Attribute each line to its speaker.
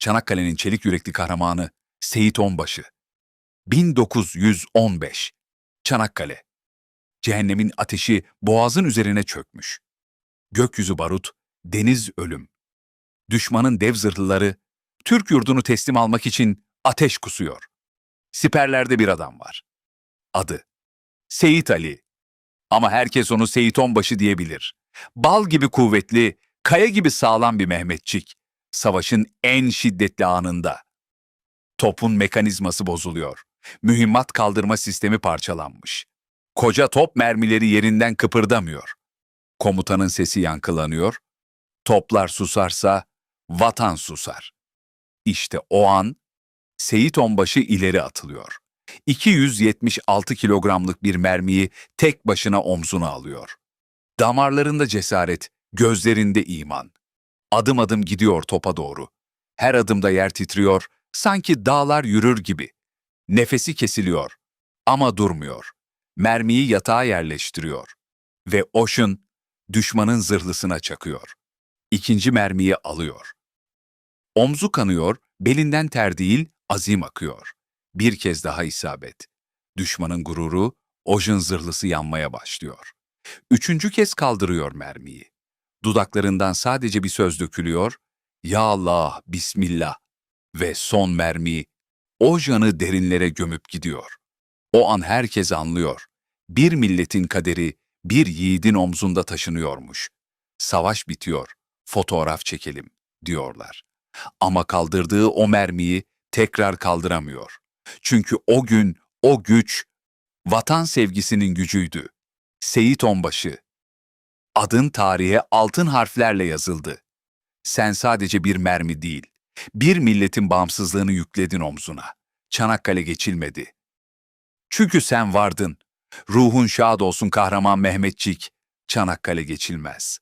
Speaker 1: Çanakkale'nin çelik yürekli kahramanı Seyit Onbaşı. 1915 Çanakkale. Cehennemin ateşi boğazın üzerine çökmüş. Gökyüzü barut, deniz ölüm. Düşmanın dev zırhlıları Türk yurdunu teslim almak için ateş kusuyor. Siperlerde bir adam var. Adı Seyit Ali. Ama herkes onu Seyit Onbaşı diyebilir. Bal gibi kuvvetli, kaya gibi sağlam bir Mehmetçik. Savaşın en şiddetli anında. Topun mekanizması bozuluyor. Mühimmat kaldırma sistemi parçalanmış. Koca top mermileri yerinden kıpırdamıyor. Komutanın sesi yankılanıyor. Toplar susarsa vatan susar. İşte o an Seyit Onbaşı ileri atılıyor. 276 kilogramlık bir mermiyi tek başına omzuna alıyor. Damarlarında cesaret, gözlerinde iman. Adım adım gidiyor topa doğru. Her adımda yer titriyor, sanki dağlar yürür gibi. Nefesi kesiliyor ama durmuyor. Mermiyi yatağa yerleştiriyor. Ve Ocean düşmanın zırhlısına çakıyor. İkinci mermiyi alıyor. Omzu kanıyor, belinden ter değil, azim akıyor. Bir kez daha isabet. Düşmanın gururu, Ocean zırhlısı yanmaya başlıyor. Üçüncü kez kaldırıyor mermiyi. Dudaklarından sadece bir söz dökülüyor. Ya Allah, Bismillah. Ve son mermi Ojan'ı derinlere gömüp gidiyor. O an herkes anlıyor. Bir milletin kaderi bir yiğidin omzunda taşınıyormuş. Savaş bitiyor, fotoğraf çekelim diyorlar. Ama kaldırdığı o mermiyi tekrar kaldıramıyor. Çünkü o gün o güç vatan sevgisinin gücüydü. Seyit Onbaşı. Adın tarihe altın harflerle yazıldı. Sen sadece bir mermi değil, bir milletin bağımsızlığını yükledin omzuna. Çanakkale geçilmedi. Çünkü sen vardın. Ruhun şad olsun kahraman Mehmetçik. Çanakkale geçilmez.